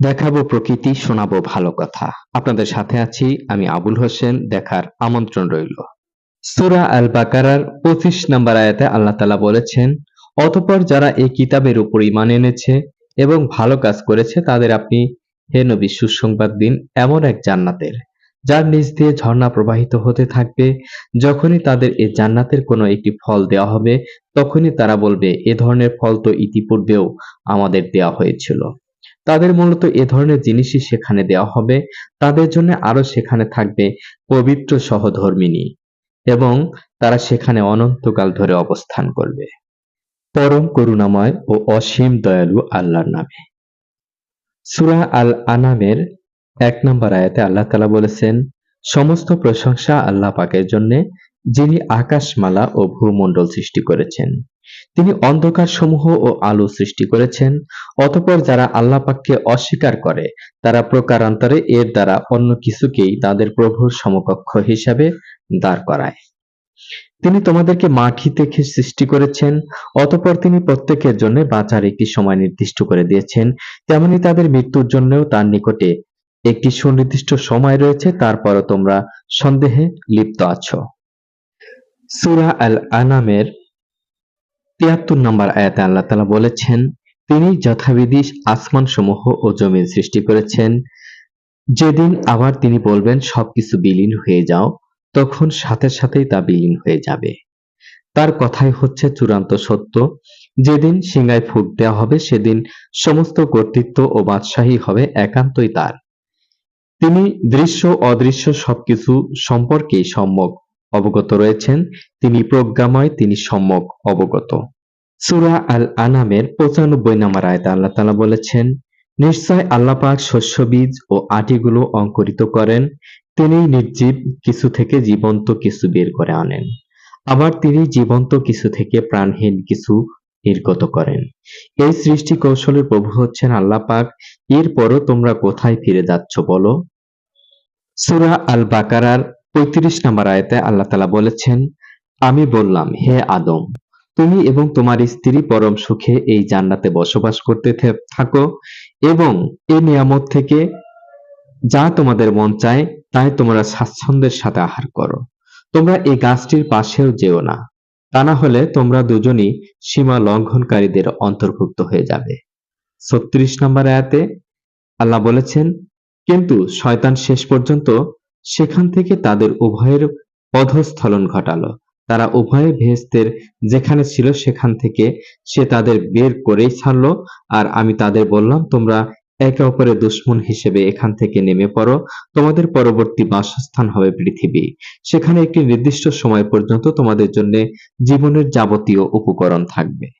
দেখাবো প্রকৃতি, শোনাবো ভালো কথা। আপনাদের সাথে আছি আমি আবুল হোসেন, দেখার আমন্ত্রণ রইল। সূরা আল বাকারার পঁচিশ নম্বর আয়াতে আল্লাহ তাআলা বলেছেন, অতপর যারা এই কিতাবের উপর ইমান এনেছে এবং ভালো কাজ করেছে, তাদের আপনি, হে নবী, সুসংবাদ দিন এমন এক জান্নাতের, যার নিচ দিয়ে ঝর্ণা প্রবাহিত হতে থাকবে। যখনই তাদের এ জান্নাতের কোনো একটি ফল দেওয়া হবে, তখনই তারা বলবে, এ ধরনের ফল তো ইতিপূর্বেও আমাদের দেওয়া হয়েছিল তাদের মূলত এ ধরনের জিনিসই সেখানে দেওয়া হবে। তাদের জন্য আরও সেখানে থাকবে পবিত্র সহধর্মিণী এবং তারা সেখানে অনন্তকাল ধরে অবস্থান করবে। পরম করুণাময় ও অসীম দয়ালু আল্লাহর নামে। সুরা আল আনামের এক নম্বর আয়াতে আল্লাহ তালা বলেছেন, সমস্ত প্রশংসা আল্লাহ পাকের জন্য যিনি আকাশমালা ও ভূমণ্ডল সৃষ্টি করেছেন। তিনি অন্ধকার সমূহ ও আলো সৃষ্টি করেছেন, অতপর যারা আল্লাহ পাককে অস্বীকার করে, তারা প্রকারান্তরে এর দ্বারা অন্য কিছুকেই তাদের প্রভুর সমকক্ষ হিসাবে দাঁড় করায়। তিনি তোমাদেরকে মাটি থেকে সৃষ্টি করেছেন, অতঃপর তিনি প্রত্যেকের জন্য বাঁচার একটি সময় নির্দিষ্ট করে দিয়েছেন, তেমনি তাদের মৃত্যুর জন্যও তার নিকটে একটি সুনির্দিষ্ট সময় রয়েছে, তারপরও তোমরা সন্দেহে লিপ্ত আছো। সূরা আল আনামের তিয়াত্তর নম্বর আয়াতে আল্লাহ তাআলা বলেছেন, তিনি যথাবিধি আসমান সমূহ ও জমিন সৃষ্টি করেছেন। যেদিন আবার তিনি বলবেন, সবকিছু বিলীন হয়ে যাও, তখন সাথে সাথেই তা বিলীন হয়ে যাবে। তার কথাই হচ্ছে চূড়ান্ত সত্য। যেদিন সিংহায় ফুট দেওয়া হবে, সেদিন সমস্ত কর্তৃত্ব ও বাদশাহী হবে, একান্তই তার। তিনি দৃশ্য অদৃশ্য সবকিছু সম্পর্কেই সম্যক অবগত রয়েছেন, তিনি প্রজ্ঞাময়, তিনি সম্যক অবগত। সূরা আল আনামের পঁচানব্বই নম্বর আয়তে আল্লাহ তাআলা বলেছেন, নিশ্চয় আল্লাহ পাক শস্য বীজ ও আটিগুলো অঙ্কুরিত করেন, তিনিই নির্জীব, কিছু থেকে জীবন্ত, কিছু বের করে আনেন। আবার তিনি জীবন্ত, কিছু থেকে প্রাণহীন, কিছু নির্গত করেন। এই সৃষ্টি কৌশলের প্রভু হচ্ছেন আল্লাহ পাক, এরপরও তোমরা কোথায় ফিরে যাচ্ছ বলো? সূরা আল বাকারার পঁয়ত্রিশ নম্বর আয়াতে আল্লাহ তাআলা বলেছেন, আমি বললাম, হে আদম, তুমি এবং তোমার স্ত্রী পরম সুখে এই জান্নাতে বসবাস করতে থাকো এবং এই নিয়ামত থেকে যা তোমাদের মন চায় তাই তোমরা স্বাচ্ছন্দ্যের সাথে আহার করো। তোমরা এই গাছটির পাশেও যেও না। তা না হলে তোমরা দুজনই সীমা লঙ্ঘনকারীদের অন্তর্ভুক্ত হয়ে যাবে। ছত্রিশ নম্বর আয়াতে আল্লাহ বলেছেন, কিন্তু শয়তান শেষ পর্যন্ত সেখান থেকে তাদের উভয়ের পদস্খলন ঘটালো। তারা উভয়ে ভেস্তের যেখানে ছিল সেখান থেকে সে তাদের বের করেই ছাড়লো। আর আমি তাদের বললাম, তোমরা একে অপরের দুশ্মন হিসেবে এখান থেকে নেমে পড়ো। তোমাদের পরবর্তী বাসস্থান হবে পৃথিবী। সেখানে একটি নির্দিষ্ট সময় পর্যন্ত তোমাদের জন্য জীবনের যাবতীয় উপকরণ থাকবে।